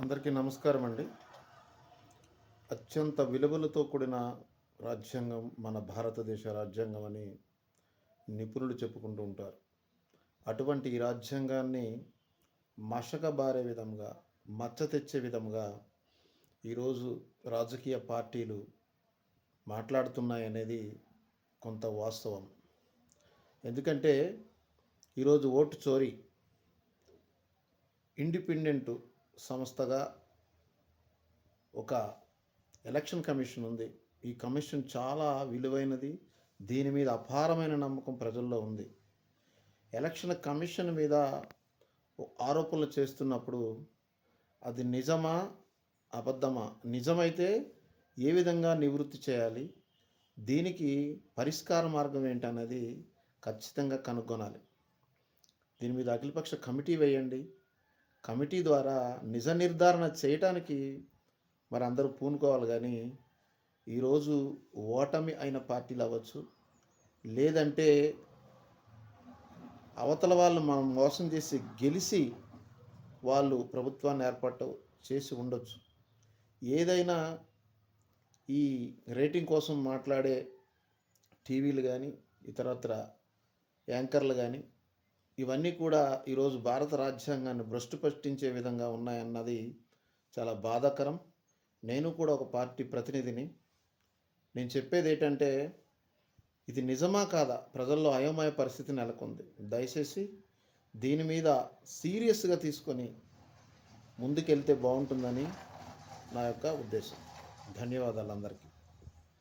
అందరికీ నమస్కారం అండి అత్యంత విలువలతో కూడిన రాజ్యాంగం మన భారతదేశ రాజ్యాంగం అని నిపుణులు చెప్పుకుంటూ ఉంటారు. అటువంటి ఈ రాజ్యాంగాన్ని మషకబారే విధంగా మచ్చ తెచ్చే విధంగా ఈరోజు రాజకీయ పార్టీలు మాట్లాడుతున్నాయనేది కొంత వాస్తవం. ఎందుకంటే ఈరోజు ఓటు చోరీ ఇండిపెండెంట్ సంస్థగా ఒక ఎలక్షన్ కమిషన్ ఉంది. ఈ కమిషన్ చాలా విలువైనది. దీని మీద అపారమైన నమ్మకం ప్రజల్లో ఉంది. ఎలక్షన్ కమిషన్ మీద ఆరోపణలు చేస్తున్నప్పుడు అది నిజమా అబద్ధమా? నిజమైతే ఏ విధంగా నివృత్తి చేయాలి? దీనికి పరిష్కార మార్గం ఏంటనేది ఖచ్చితంగా కనుగొనాలి. దీని మీద అఖిలపక్ష కమిటీ వేయండి. కమిటీ ద్వారా నిజ నిర్ధారణ చేయటానికి మరి అందరూ పూనుకోవాలి కానీ ఈరోజు ఓటమి అయిన పార్టీలు అవ్వచ్చు లేదంటే అవతల వాళ్ళు మనం మోసం చేసి గెలిచి వాళ్ళు ప్రభుత్వాన్ని ఏర్పాటు చేసి ఉండొచ్చు. ఏదైనా ఈ రేటింగ్ కోసం మాట్లాడే టీవీలు కానీ ఇతరత్ర యాంకర్లు కానీ ఇవన్నీ కూడా ఈరోజు భారత రాజ్యాంగాన్ని భ్రష్టుపష్టించే విధంగా ఉన్నాయన్నది చాలా బాధాకరం. నేను కూడా ఒక పార్టీ ప్రతినిధిని. నేను చెప్పేది ఏంటంటే ఇది నిజమా కాదా? ప్రజల్లో అయోమయ పరిస్థితి నెలకొంది. దయచేసి దీని మీద సీరియస్గా తీసుకొని ముందుకెళ్తే బాగుంటుందని నా యొక్క ఉద్దేశం. ధన్యవాదాలు అందరికీ